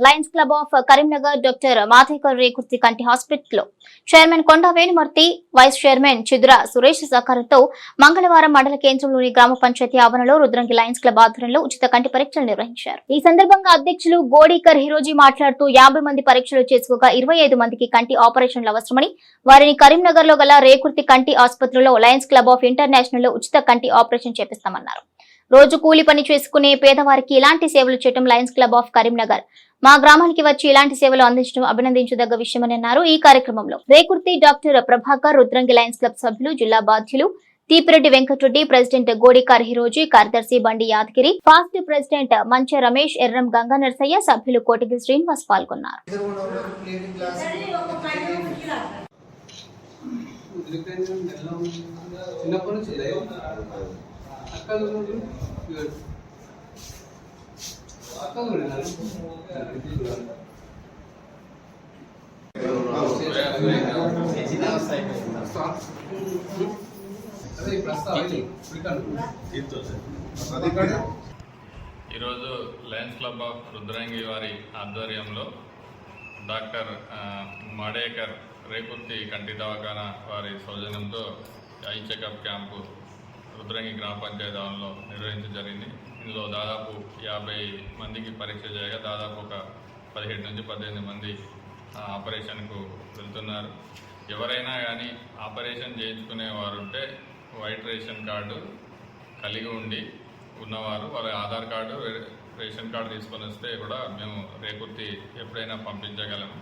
Lions club of Karimnagar doctor Madhekar Rekurthi కంటి హాస్పిటల్లో. Chairman Konda Venumurthy vice chairman Chidra Suresh సహకారంతో మంగళవారం మండల కేంద్రంలోని గ్రామ పంచాయతీ ఆవరణలో రుద్రంగి లయన్స్ క్లబ్ ఆధ్వర్యంలో ఉచిత కంటి పరీక్షలు నిర్వహించారు. ఈ సందర్భంగా అధ్యక్షులు గోడీకర్ హిరోజీ మాట్లాడుతూ యాభై మంది పరీక్షలు చేసుకోగా ఇరవై ఐదు మందికి కంటి ఆపరేషన్లు అవసరమని వారిని కరీంనగర్లో గల రేకుర్తి కంటి ఆసుపత్రిలో లయన్స్ క్లబ్ ఆఫ్ ఇంటర్నేషనల్లో ఉచిత కంటి ఆపరేషన్ చేపిస్తామన్నారు. రోజు కూలి పని చేసుకునే పేదవారికి ఇలాంటి సేవలు చేయడం లయన్స్ క్లబ్ ఆఫ్ కరీంనగర్. మా గ్రామానికి వచ్చి ఇలాంటి సేవలు అందించడం అభినందించదగ్గ విషయమని అన్నారు ఈ కార్యక్రమంలో. Rekurthi doctor Prabhakar Rudrangi Lions Club సభ్యులు జిల్లా బాధ్యులు తీపిరెడ్డి వెంకటరెడ్డి ప్రెసిడెంట్ గోడికార్ హిరోజీ కార్యదర్శి బండి యాదగిరి ఫాస్ట్ ప్రెసిడెంట్ మంచ రమేష్ ఎర్రం గంగా నరసయ్య సభ్యులు కోటికి శ్రీనివాస్ పాల్గొన్నారు. చిన్నప్పటి నుంచి అక్కలు అక్కలు ఈరోజు లయన్స్ క్లబ్ ఆఫ్ రుద్రంగి వారి ఆధ్వర్యంలో డాక్టర్ మాడేకర్ మడేకర్ రేకుర్తి కంటి దవాఖాన వారి సౌజన్యంతో ఐ చెకప్ క్యాంపు రుద్రంగి గ్రామ పంచాయతీ భవన్లో నిర్వహించడం జరిగింది. ఇందులో దాదాపు యాభై మందికి పరీక్ష చేయగా దాదాపు ఒక పదిహేడు నుంచి పద్దెనిమిది మంది ఆ, ఆపరేషన్కు వెళ్తున్నారు. ఎవరైనా కానీ ఆపరేషన్ చేయించుకునేవారు ఉంటే వైట్ రేషన్ కార్డు కలిగి ఉండి ఉన్నవారు వాళ్ళ ఆధార్ కార్డు రేషన్ కార్డు తీసుకొని వస్తే కూడా మేము రేకుర్తి ఎప్పుడైనా పంపించగలము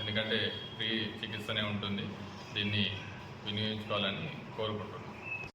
ఎందుకంటే ఫ్రీ చికిత్సనే ఉంటుంది. దీన్ని వినియోగించుకోవాలని కోరుకుంటున్నాను